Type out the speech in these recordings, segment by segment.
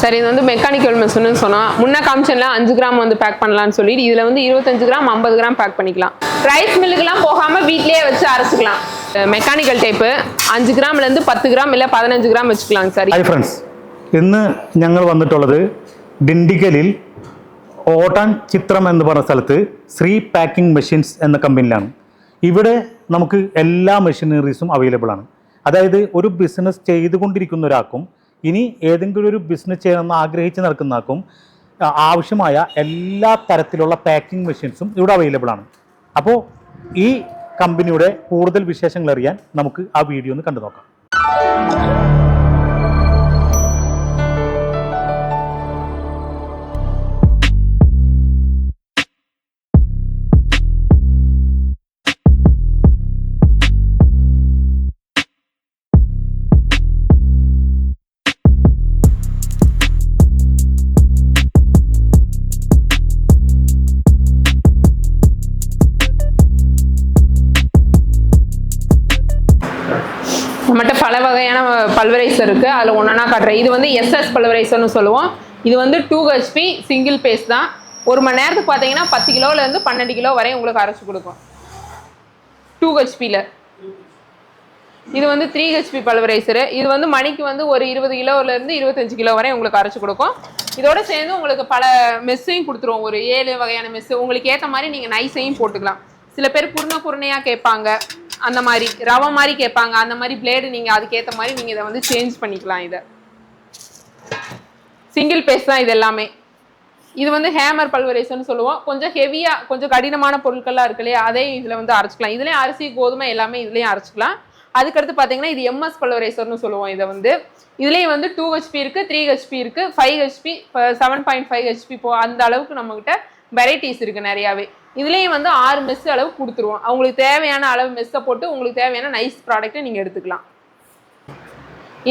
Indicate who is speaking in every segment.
Speaker 1: சரி இது வந்து மெக்கானிக்கல் மிஷின்னு சொன்னால் முன்ன காமிச்சன்ல அஞ்சு கிராம் வந்து பேக் பண்ணலாம்னு சொல்லிட்டு இதில் வந்து இருபத்தஞ்சு கிராம் ஐம்பது கிராம் பேக் பண்ணிக்கலாம் ரைஸ் மில்லுக்கெல்லாம் போகாமல் வீட்லயே வச்சு அரைச்சிக்கலாம் மெக்கானிக்கல் டைப்பு அஞ்சு கிராம்லேருந்து பத்து கிராம் இல்லை பதினஞ்சு கிராம் வச்சுக்கலாங்க சார்
Speaker 2: ഹായ് ഫ്രണ്ട്സ് ഇന്ന് ഞങ്ങൾ വന്നിട്ടുള്ളത് ഡിണ്ടിഗലിൽ ഓട്ടാൻ ചിത്രം എന്ന് പറഞ്ഞ സ്ഥലത്ത് ശ്രീ പാക്കിംഗ് മെഷീൻസ് എന്ന കമ്പനിയിലാണ് ഇവിടെ നമുക്ക് എല്ലാ മെഷീനറീസും അവൈലബിൾ ആണ് അതായത് ഒരു ബിസിനസ് ചെയ്തുകൊണ്ടിരിക്കുന്ന ഒരാൾക്കും ഇനി ഏതെങ്കിലും ഒരു ബിസിനസ് ചെയ്യണമെന്ന് ആഗ്രഹിച്ച് നടക്കുന്ന ആൾക്കും ആവശ്യമായ എല്ലാ തരത്തിലുള്ള പാക്കിംഗ് മെഷീൻസും ഇവിടെ അവൈലബിൾ ആണ്. അപ്പോൾ ഈ കമ്പനിയുടെ കൂടുതൽ വിശേഷങ്ങൾ അറിയാൻ നമുക്ക് ആ വീഡിയോ ഒന്ന് കണ്ടു നോക്കാം
Speaker 1: நம்மகிட்ட பல வகையான பல்வரைசர் இருக்குது அதில் ஒன்றா காட்டுறேன். இது வந்து எஸ்எஸ் பல்வரைசர்னு சொல்லுவோம். இது வந்து டூ ஹெச்பி சிங்கிள் பேஸ் தான். ஒரு மணி நேரத்துக்கு பார்த்தீங்கன்னா பத்து கிலோலேருந்து பன்னெண்டு கிலோ வரையும் உங்களுக்கு அரைச்சி கொடுக்கும். டூ ஹெச்பியில் இது வந்து த்ரீ ஹெச்பி பல்வரைசரு இது வந்து மணிக்கு வந்து ஒரு இருபது கிலோலேருந்து இருபத்தஞ்சு கிலோ வரை உங்களுக்கு அரைச்சி கொடுக்கும். இதோட சேர்ந்து உங்களுக்கு பல மெஸ்ஸையும் கொடுத்துருவோம். ஒரு ஏழு வகையான மெஸ்ஸு உங்களுக்கு ஏற்ற மாதிரி நீங்கள் நைஸையும் போட்டுக்கலாம். சில பேர் புருணை குருணையாக கேட்பாங்க. அந்த மாதிரி ரவை மாதிரி கேட்பாங்க. அந்த மாதிரி பிளேடு நீங்கள் அதுக்கேற்ற மாதிரி நீங்கள் இதை வந்து சேஞ்ச் பண்ணிக்கலாம் இதை. சிங்கிள் பேஸ் தான் இது எல்லாமே. இது வந்து ஹேமர் பல்வரைசர்னு சொல்லுவோம். கொஞ்சம் ஹெவியாக கொஞ்சம் கடினமான பொருட்கள்லாம் இருக்கு இல்லையா? அதே இதில் வந்து அரைச்சிக்கலாம். இதுலேயும் அரிசி கோதுமை எல்லாமே இதுலேயும் அரைச்சிக்கலாம். அதுக்கடுத்து பார்த்தீங்கன்னா இது எம்எஸ் பல்வரைசர்னு சொல்லுவோம் இதை வந்து. இதுலேயும் வந்து டூ ஹெச்பி இருக்குது த்ரீ ஹெச்பி இருக்குது five HP seven point five HP போ அந்த அளவுக்கு நம்மக்கிட்ட வெரைட்டிஸ் இருக்குது நிறையாவே. இதுலேயும் வந்து ஆறு மெஸ் அளவு கொடுத்துருவோம். அவங்களுக்கு தேவையான அளவு மெஸ்ஸை போட்டு உங்களுக்கு தேவையான நைஸ் ப்ராடக்ட்டை நீங்கள் எடுத்துக்கலாம்.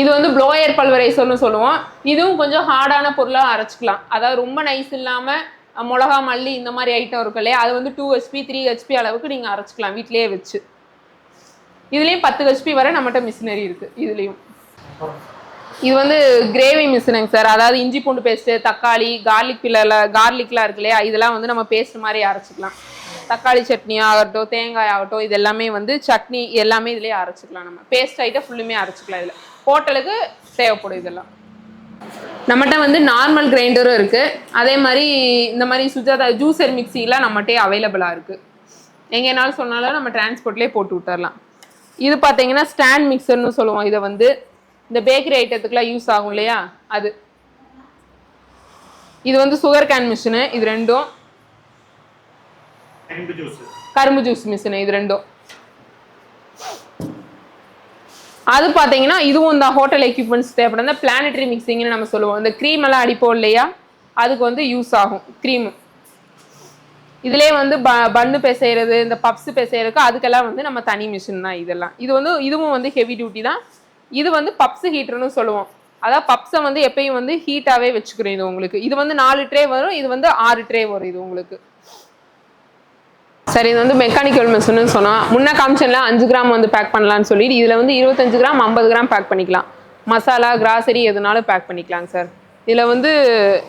Speaker 1: இது வந்து ப்ளோயர் பல்வரைசர்னு சொல்லுவோம். இதுவும் கொஞ்சம் ஹார்டான பொருளாக அரைச்சிக்கலாம். அதாவது ரொம்ப நைஸ் இல்லாமல் மிளகா மல்லி இந்த மாதிரி ஐட்டம் இருக்கும் இல்லையா? அது வந்து டூ ஹெச்பி த்ரீ ஹெச்பி அளவுக்கு நீங்கள் அரைச்சிக்கலாம் வீட்டிலேயே வச்சு. இதுலேயும் பத்து ஹெச்பி வரை நம்மகிட்ட மிஷினரி இருக்குது இதுலேயும். இது வந்து கிரேவி மிஷினுங்க சார். அதாவது இஞ்சி பூண்டு பேஸ்ட்டு தக்காளி கார்லிக் பில்லரில் கார்லிக்லாம் இருக்கு இல்லையா இதெல்லாம் வந்து நம்ம பேஸ்ட் மாதிரி அரைச்சிக்கலாம். தக்காளி சட்னி ஆகட்டும் தேங்காய் ஆகட்டும் இது எல்லாமே வந்து சட்னி எல்லாமே இதுலேயே அரைச்சிக்கலாம் நம்ம. பேஸ்ட் ஐட்டம் ஃபுல்லுமே அரைச்சிக்கலாம் இதில். ஹோட்டலுக்கு தேவைப்படும் இதெல்லாம். நம்மகிட்ட வந்து நார்மல் கிரைண்டரும் இருக்குது அதே மாதிரி இந்த மாதிரி சுஜாதா ஜூசர் மிக்சிலாம் நம்மகிட்டே அவைலபிளாக இருக்குது எங்கேனாலும் சொன்னாலும் நம்ம டிரான்ஸ்போர்ட்லேயே போட்டு விட்டுறலாம். இது பார்த்தீங்கன்னா ஸ்டாண்ட் மிக்சர்னு சொல்லுவோம். இதை வந்து இந்த பேக்கரி ஐட்டத்துக்குலாம் யூஸ் ஆகும் இல்லையா? அது. இது வந்து சுகர் கேன் மிஷினு இது ரெண்டும். கரும்பு ஜூஸ் மிஷினு இது ரெண்டும். அது பார்த்தீங்கன்னா இதுவும் இந்த ஹோட்டல் எக்யூப்மெண்ட்ஸ் தேவைப்படும். இந்த பிளானட்டரி மிக்சிங்னு நம்ம சொல்லுவோம். இந்த க்ரீம் எல்லாம் அடிப்போம் இல்லையா? அதுக்கு வந்து யூஸ் ஆகும் க்ரீம் இதுலேயே வந்து ப பன்னு பிசைறது இந்த பப்ஸ் பிசைறதுக்கு அதுக்கெல்லாம் வந்து நம்ம தனி மிஷின் தான் இதெல்லாம். இது வந்து இதுவும் வந்து ஹெவி டியூட்டி தான். இது வந்து பப்ஸ் ஹீட்டர்னு சொல்லுவோம். அதான் பப்ஸை வந்து எப்பயும் வந்து ஹீட்டாகவே வச்சுக்கிறோம் இது உங்களுக்கு. இது வந்து நாலு ட்ரே வரும் இது வந்து ஆறு ட்ரே வரும் இது உங்களுக்கு. சரி இது வந்து மெக்கானிக்கல் மிஷின்னு சொன்னால் முன்ன காமிச்சன்ல அஞ்சு கிராம் வந்து பேக் பண்ணலாம்னு சொல்லிட்டு இதில் வந்து இருபத்தஞ்சு கிராம் ஐம்பது கிராம் பேக் பண்ணிக்கலாம். மசாலா கிராசரி எதுனாலும் பேக் பண்ணிக்கலாங்க சார் இதில் வந்து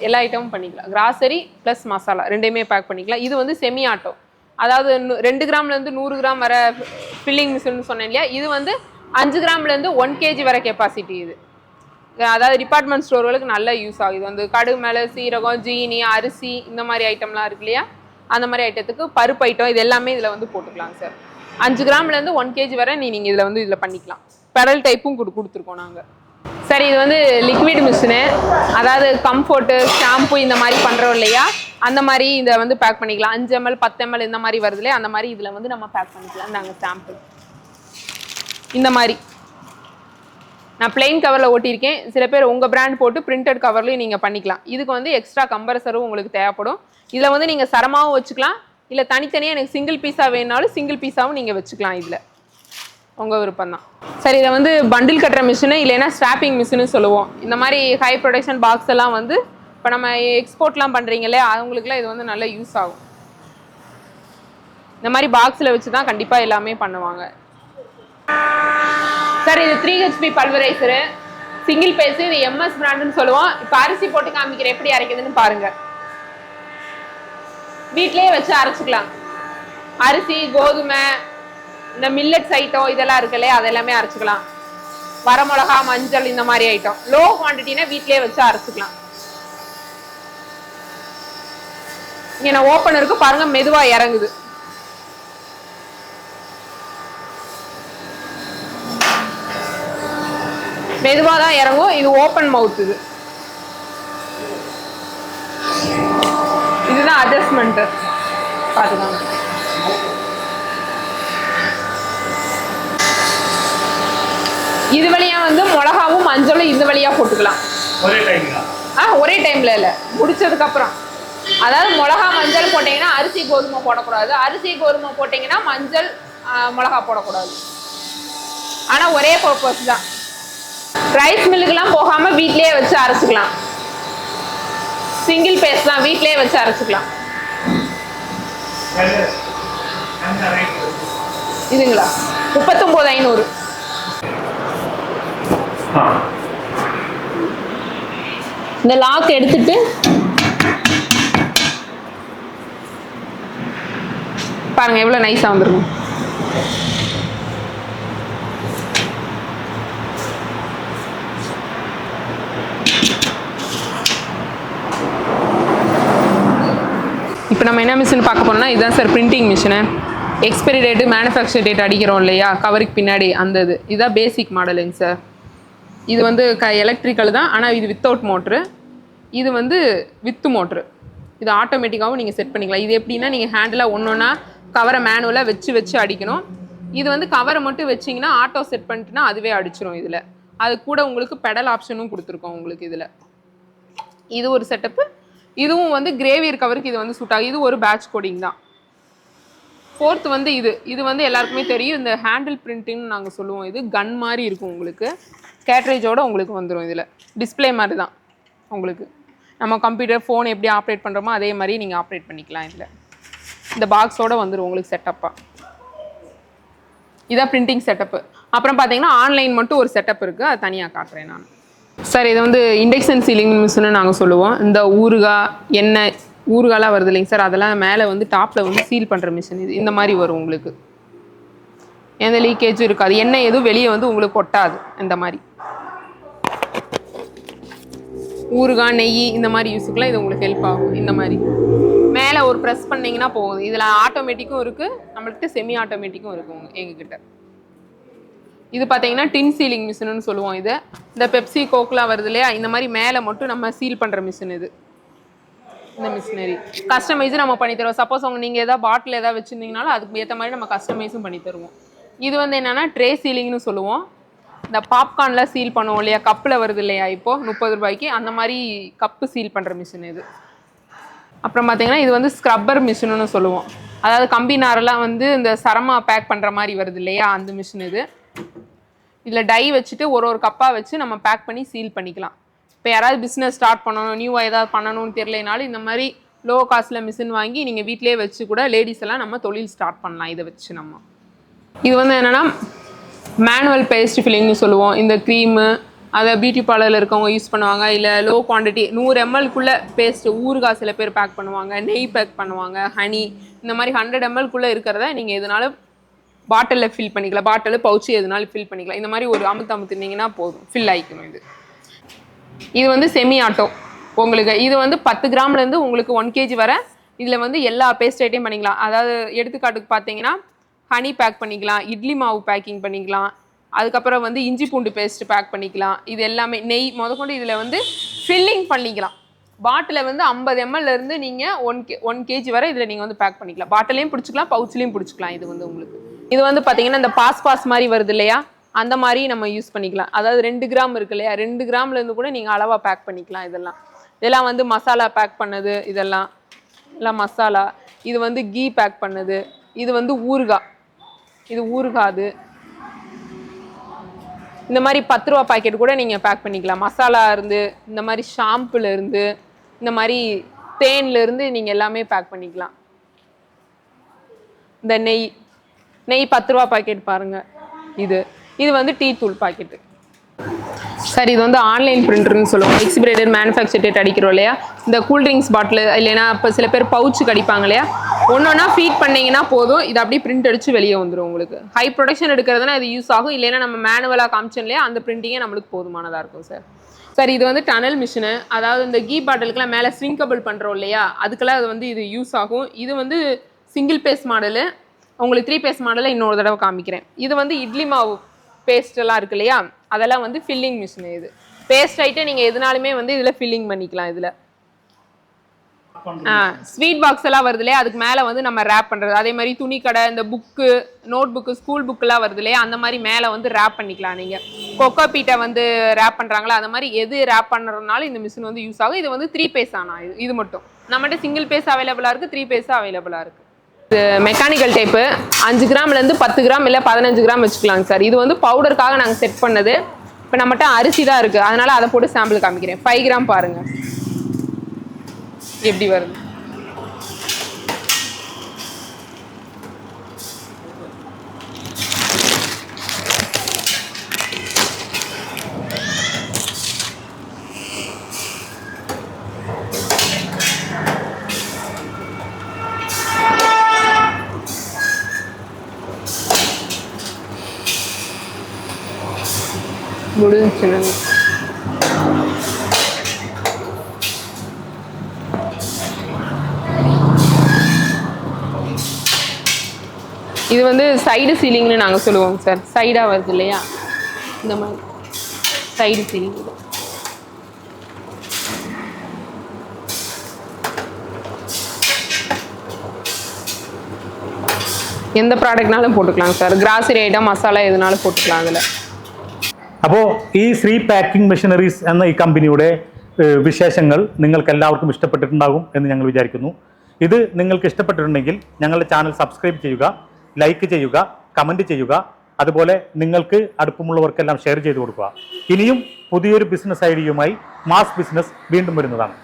Speaker 1: எல்லா ஐட்டமும் பண்ணிக்கலாம். கிராசரி ப்ளஸ் மசாலா ரெண்டையுமே பேக் பண்ணிக்கலாம். இது வந்து செமி ஆட்டோ அதாவது ரெண்டு கிராம்லேருந்து நூறு கிராம் வர ஃபில்லிங் மிஷின் சொன்னேன் இல்லையா? இது வந்து அஞ்சு கிராம்லேருந்து ஒன் கேஜி வர கெப்பாசிட்டி இது. அதாவது டிபார்ட்மெண்ட் ஸ்டோர்களுக்கு நல்ல யூஸ் ஆகுது. வந்து கடுகு மேலே சீரகம் ஜீனி அரிசி இந்த மாதிரி ஐட்டம்லாம் இருக்கு இல்லையா? அந்த மாதிரி ஐட்டத்துக்கு பருப்பு ஐட்டம் இது எல்லாமே இதில் வந்து போட்டுக்கலாம் சார் அஞ்சு கிராம்லேருந்து ஒன் கேஜி வரை நீ நீங்கள் இதில் வந்து இதில் பண்ணிக்கலாம். பெடல் டைப்பும் கொடு கொடுத்துருக்கோம் நாங்கள் சரி இது வந்து லிக்விட் மிஷினு அதாவது கம்ஃபோர்ட்டு ஷாம்பு இந்த மாதிரி பண்ணுறோம் இல்லையா? அந்த மாதிரி இதை வந்து பேக் பண்ணிக்கலாம். அஞ்சு எம்எல் பத்து எம்எல் இந்த மாதிரி வருது இல்லையா? அந்த மாதிரி இதில் வந்து நம்ம பேக் பண்ணிக்கலாம். நாங்கள் சாம்பிள் இந்த மாதிரி. நான் பிளெயின் கவரில் ஓட்டியிருக்கேன். சில பேர் உங்கள் பிராண்ட் போட்டு பிரிண்டட் கவர்லையும் நீங்கள் பண்ணிக்கலாம். இதுக்கு வந்து எக்ஸ்ட்ரா கம்பரசரும் உங்களுக்கு தேவைப்படும். இதில் வந்து நீங்கள் சரமாகவும் வச்சுக்கலாம். இல்லை தனித்தனியாக எனக்கு சிங்கிள் பீஸாக வேணுனாலும் சிங்கிள் பீஸாகவும் நீங்கள் வச்சுக்கலாம் இதில். உங்கள் விருப்பம் தான் சரி இதை வந்து பண்டில் கட்டுற மிஷினு இல்லைன்னா ஸ்ட்ராப்பிங் மிஷினு சொல்லுவோம். இந்த மாதிரி ஹை ப்ரொடக்ஷன் பாக்ஸ் எல்லாம் வந்து இப்போ நம்ம எக்ஸ்போர்ட்லாம் பண்ணுறீங்களே அவங்களுக்குலாம் இது வந்து நல்ல யூஸ் ஆகும். இந்த மாதிரி பாக்ஸில் வச்சு தான் கண்டிப்பாக எல்லாமே பண்ணுவாங்க. சார் இது three HP pulverizer single phase இது எம்எஸ் பிராண்டுன்னு சொல்லுவோம். இப்போ அரிசி போட்டு காமிக்கிற எப்படி அரைக்குதுன்னு பாருங்க. வீட்லயே வச்சு அரைச்சிக்கலாம். அரிசி கோதுமை இந்த மில்லட்ஸ் ஐட்டம் இதெல்லாம் இருக்கு இல்லையா? அதெல்லாமே அரைச்சிக்கலாம். வரமிளகா மஞ்சள் இந்த மாதிரி ஐட்டம் லோ குவான்டிட்டினா வீட்லயே வச்சு அரைச்சிக்கலாம். இங்கே நான் ஓப்பன் இருக்கு பாருங்க மெதுவா இறங்குது. மெதுவா தான் இறங்கும். இது ஓப்பன் மவுத் இது. இதுதான் அட்ஜஸ்ட்மெண்ட் பாத்துக்கோங்க இது வழியா வந்து மிளகாவும் மஞ்சளும் இந்த வழியா போட்டுக்கலாம். ஆ ஒரே டைம்ல இல்ல. முடிச்சதுக்கு அப்புறம் அதாவது மிளகா மஞ்சள் போட்டீங்கன்னா அரிசி கோதுமை போடக்கூடாது. அரிசி கோதுமை போட்டீங்கன்னா மஞ்சள் மிளகா போடக்கூடாது. ஆனா ஒரே பர்பஸ் தான். ரைஸ் மில்லுக்கெல்லாம் போகாம வீட்லயே வச்சு அரைச்சுக்கலாம். சிங்கிள் பேஸ்ட் தான் வீட்லயே வச்சு அரைச்சுக்கலாம். இதுங்களா? முப்பத்தொம்போது ஐநூறு. இந்த லாக் எடுத்துட்டு பாருங்க எவ்வளவு நைஸா வந்துருக்கும். நம்ம என்ன மிஷின் பார்க்க போனோம்னா இதுதான் sir printing machine expiry date manufacture date அடிக்கிறோம் இல்லையா? கவருக்கு பின்னாடி அந்த இது. இதுதான் பேசிக் மாடலுங்க சார் இது வந்து க எலக்ட்ரிக்கல் தான். ஆனால் இது வித்தவுட் மோட்ரு இது வந்து வித்து மோட்ரு இது ஆட்டோமேட்டிக்காகவும் நீங்கள் செட் பண்ணிக்கலாம். இது எப்படின்னா நீங்கள் ஹேண்டிலாக ஒன்று ஒன்றா கவரை மேனுவலாக வச்சு வச்சு அடிக்கணும். இது வந்து கவரை மட்டும் வச்சிங்கன்னா ஆட்டோ செட் பண்ணிட்டுனா அதுவே அடிச்சிடும் இதில். அது கூட உங்களுக்கு பெடல் ஆப்ஷனும் கொடுத்துருக்கோம் உங்களுக்கு இதில். இது ஒரு செட்டப்பு இதுவும் வந்து கிரேவி கவருக்கு இது வந்து சூட் ஆகும் இது ஒரு பேட்ச் கோடிங் தான். ஃபோர்த் வந்து இது. இது வந்து எல்லாருக்குமே தெரியும். இந்த ஹேண்டில் பிரிண்ட்டுன்னு நாங்கள் சொல்லுவோம். இது கன் மாதிரி இருக்கும் உங்களுக்கு. கேட்ரேஜோட உங்களுக்கு வந்துடும் இதில். டிஸ்ப்ளே மாதிரி தான் உங்களுக்கு. நம்ம கம்ப்யூட்டர் ஃபோன் எப்படி ஆப்ரேட் பண்ணுறோமோ அதே மாதிரி நீங்கள் ஆப்ரேட் பண்ணிக்கலாம் இதில். இந்த பாக்ஸோட வந்துடும் உங்களுக்கு செட்டப்பாக இதான் பிரிண்டிங் செட்டப்பு அப்புறம் பார்த்தீங்கன்னா ஆன்லைன் மட்டும் ஒரு செட்டப் இருக்குது அது தனியாக காட்டுறேன் நான். சார் இது வந்து இண்டக்ஷன் சீலிங் மிஷின்னு நாங்கள் சொல்லுவோம். இந்த ஊறுகாய் எண்ணெய் ஊறுகாலாம் வருது இல்லைங்க சார். அதெல்லாம் மேலே வந்து டாப்பில் வந்து சீல் பண்ணுற மிஷின் இது. இந்த மாதிரி வரும் உங்களுக்கு. எந்த லீக்கேஜும் இருக்காது. எண்ணெய் எதுவும் வெளியே வந்து உங்களுக்கு கொட்டாது இந்த மாதிரி. ஊறுகாய் நெய் இந்த மாதிரி யூஸுக்குலாம் இது உங்களுக்கு ஹெல்ப் ஆகும். இந்த மாதிரி. மேலே ஒரு ப்ரெஸ் பண்ணிங்கன்னா போகுது இதில் ஆட்டோமேட்டிக்கும் இருக்குது நம்மள்கிட்ட செமி ஆட்டோமேட்டிக்கும் இருக்குது எங்ககிட்ட. இது பார்த்தீங்கன்னா டின் சீலிங் மிஷின்னு சொல்லுவோம் இது. இந்த பெப்சி கோக்லாம் வருது இல்லையா? இந்த மாதிரி மேலே மட்டும் நம்ம சீல் பண்ணுற மிஷின் இது. இந்த மிஷினரி கஸ்டமைஸும் நம்ம பண்ணி தருவோம். சப்போஸ் உங்க நீங்கள் ஏதாவது பாட்டில் ஏதாவது வச்சுருந்தீங்கனாலும் அதுக்கு ஏற்ற மாதிரி நம்ம கஸ்டமைஸும் பண்ணி தருவோம். இது வந்து என்னன்னா ட்ரே சீலிங்னு சொல்லுவோம். இந்த பாப்கார்ன்லாம் சீல் பண்ணுவோம் இல்லையா? கப்பில் வருது இல்லையா இப்போ? முப்பது ரூபாய்க்கு. அந்த மாதிரி கப்பு சீல் பண்ணுற மிஷின் இது. அப்புறம் பார்த்தீங்கன்னா இது வந்து ஸ்க்ரப்பர் மிஷின்னு சொல்லுவோம். அதாவது கம்பி நாரெல்லாம் வந்து இந்த சரமா பேக் பண்ணுற மாதிரி வருது இல்லையா? அந்த மிஷின் இது. இதில் டை வச்சுட்டு ஒரு ஒரு கப்பாக வச்சு நம்ம பேக் பண்ணி சீல் பண்ணிக்கலாம். இப்போ யாராவது பிஸ்னஸ் ஸ்டார்ட் பண்ணணும் நியூவாக ஏதாவது பண்ணணும்னு தெரியலனாலும் இந்த மாதிரி லோ காஸ்ட்டில் மிஷின் வாங்கி நீங்கள் வீட்டிலேயே வச்சு கூட லேடிஸ் எல்லாம் நம்ம தொழில் ஸ்டார்ட் பண்ணலாம் இதை வச்சு நம்ம. இது வந்து என்னென்னா மேனுவல் பேஸ்ட் ஃபில்லிங்னு சொல்லுவோம். இந்த க்ரீமு அதை பியூட்டி பார்லரில் இருக்கவங்க யூஸ் பண்ணுவாங்க. இல்லை லோ குவான்டிட்டி நூறு எம்எல்குள்ளே பேஸ்ட்டு ஊறுகாய் சில பேர் பேக் பண்ணுவாங்க நெய் பேக் பண்ணுவாங்க ஹனி இந்த மாதிரி ஹண்ட்ரட் எம்எல்குள்ளே இருக்கிறத நீங்கள் எதுனாலும் பாட்டிலில் ஃபில் பண்ணிக்கலாம். பாட்டில் பவுச்சு எதுனாலும் ஃபில் பண்ணிக்கலாம். இந்த மாதிரி ஒரு அமுத்து அமுத்துனீங்கன்னா போதும். ஃபில் ஆகிக்கணும் இது. இது வந்து செமி ஆட்டோ உங்களுக்கு இது வந்து பத்து கிராம்லேருந்து உங்களுக்கு ஒன் கேஜி வர இதில் வந்து எல்லா பேஸ்ட் ஐட்டையும் பண்ணிக்கலாம். அதாவது எடுத்துக்காட்டுக்கு பார்த்தீங்கன்னா ஹனி பேக் பண்ணிக்கலாம் இட்லி மாவு பேக்கிங் பண்ணிக்கலாம். அதுக்கப்புறம் வந்து இஞ்சி பூண்டு பேஸ்ட் பேக் பண்ணிக்கலாம். இது எல்லாமே நெய் முதற்கொண்டு இதில் வந்து ஃபில்லிங் பண்ணிக்கலாம். பாட்டிலை வந்து ஐம்பது எம்எல்லேருந்து நீங்கள் ஒன் கே ஒன் கேஜி வரை இதில் நீங்கள் வந்து பேக் பண்ணிக்கலாம். பாட்டிலையும் பிடிச்சிக்கலாம் பவுச்லேயும் பிடிச்சிக்கலாம் இது வந்து உங்களுக்கு. இது வந்து பார்த்தீங்கன்னா இந்த பாஸ் பாஸ் மாதிரி வருது இல்லையா? அந்த மாதிரி நம்ம யூஸ் பண்ணிக்கலாம். அதாவது ரெண்டு கிராம் இருக்கு இல்லையா? ரெண்டு கிராம்ல இருந்து கூட நீங்கள் அளவாக பேக் பண்ணிக்கலாம் இதெல்லாம். இதெல்லாம் வந்து மசாலா பேக் பண்ணது இதெல்லாம். எல்லாம் மசாலா. இது வந்து கீ பேக் பண்ணது. இது வந்து ஊறுகாய் இது ஊறுகாது இந்த மாதிரி பத்து ரூபா பாக்கெட் கூட நீங்கள் பேக் பண்ணிக்கலாம். மசாலா இருந்து இந்த மாதிரி ஷாம்புல இருந்து இந்த மாதிரி தேன்ல இருந்து நீங்கள் எல்லாமே பேக் பண்ணிக்கலாம். இந்த நெய். நெய் பத்து ரூபா பாக்கெட் பாருங்க. இது. இது வந்து டீ தூள் பாக்கெட்டு சார் இது வந்து ஆன்லைன் பிரிண்டர்னு சொல்லுவோம் எக்ஸிபிரேட்டர் மேனுஃபேக்சர் டேட் அடிக்கிறோம் இல்லையா? இந்த கூல்ட்ரிங்க்ஸ் பாட்டில் இல்லைன்னா இப்போ சில பேர் பவுச்சுக்கு அடிப்பாங்க இல்லையா? ஒன்றொன்னா ஃபீட் பண்ணிங்கன்னா போதும். இது அப்படியே பிரிண்ட் அடித்து வெளியே வந்துடும் உங்களுக்கு. ஹை ப்ரொடக்ஷன் எடுக்கிறதுனா இது யூஸ் ஆகும். இல்லைன்னா நம்ம மேனுவலாக காமிச்சோம் இல்லையா? அந்த பிரிண்டிங்கே நம்மளுக்கு போதுமானதாக இருக்கும் சார் சார் இது வந்து டனல் மிஷினு அதாவது இந்த கீ பாட்டிலுக்குலாம் மேலே ஸ்விங்கபிள் பண்ணுறோம் இல்லையா? அதுக்கெல்லாம் அது வந்து இது யூஸ் ஆகும். இது வந்து சிங்கிள் பேஸ் மாடலு உங்களுக்கு த்ரீ பேஸ் மாடலில் இன்னொரு தடவை காமிக்கிறேன். இது வந்து இட்லி மாவு பேஸ்ட் எல்லாம் இருக்கு இல்லையா? அதெல்லாம் வந்து ஃபில்லிங் மிஷின் இது. பேஸ்ட் ஐட்டம் நீங்கள் எதுனாலுமே வந்து இதில் ஃபில்லிங் பண்ணிக்கலாம் இதில். ஸ்வீட் பாக்ஸ் எல்லாம் வருது இல்லையா? அதுக்கு மேலே வந்து நம்ம ரேப் பண்ணுறது அதே மாதிரி துணி கடை இந்த புக்கு நோட் புக்கு ஸ்கூல் புக்கெல்லாம் வருது இல்லையா? அந்த மாதிரி மேலே வந்து ரேப் பண்ணிக்கலாம் நீங்கள் கொக்கோ பீட்டை வந்து ரேப் பண்ணுறாங்களா அந்த மாதிரி எது ரேப் பண்ணுறதுனால இந்த மிஷின் வந்து யூஸ் ஆகும். இது வந்து த்ரீ பேஸ் ஆனால் இது. இது மட்டும். நம்மகிட்ட சிங்கிள் பேஸ் அவைலபிளாக இருக்குது த்ரீ பேஸும் அவைலபிளாக இருக்குது மெக்கானிக்கல் டைப்பு அஞ்சு கிராம்லேருந்து பத்து கிராம் இல்லை பதினஞ்சு கிராம் வச்சுக்கலாங்க சார் இது வந்து பவுடருக்காக நாங்கள் செட் பண்ணது. இப்போ நம்மகிட்ட அரிசி தான் இருக்குது அதனால் அதை போட்டு சாம்பிள் காமிக்கிறேன். ஃபைவ் கிராம் பாருங்கள் எப்படி வருது? முடிஞ்சுன்னு இது வந்து சைடு சீலிங்னு நாங்கள் சொல்லுவோம் சார் சைடாக வருது இல்லையா? இந்த மாதிரி. சைடு சீலிங் இது எந்த ப்ராடக்ட்னாலும் போட்டுக்கலாம் சார் கிராசரி ஐட்டம் மசாலா எதுனாலும் போட்டுக்கலாம் அதில்.
Speaker 2: അപ്പോൾ ഈ ശ്രീ പാക്കിംഗ് മെഷീനറീസ് എന്ന ഈ കമ്പനിയുടെ വിശേഷങ്ങൾ നിങ്ങൾക്ക് എല്ലാവർക്കും ഇഷ്ടപ്പെട്ടിട്ടുണ്ടാകും എന്ന് ഞങ്ങൾ വിചാരിക്കുന്നു. ഇത് നിങ്ങൾക്ക് ഇഷ്ടപ്പെട്ടിട്ടുണ്ടെങ്കിൽ ഞങ്ങളുടെ ചാനൽ സബ്സ്ക്രൈബ് ചെയ്യുക ലൈക്ക് ചെയ്യുക കമന്റ് ചെയ്യുക അതുപോലെ നിങ്ങൾക്ക് അടുപ്പമുള്ളവർക്കെല്ലാം ഷെയർ ചെയ്ത് കൊടുക്കുക. ഇനിയും പുതിയൊരു ബിസിനസ് ഐഡിയയുമായി മാസ് ബിസിനസ് വീണ്ടും വരുന്നതാണ്.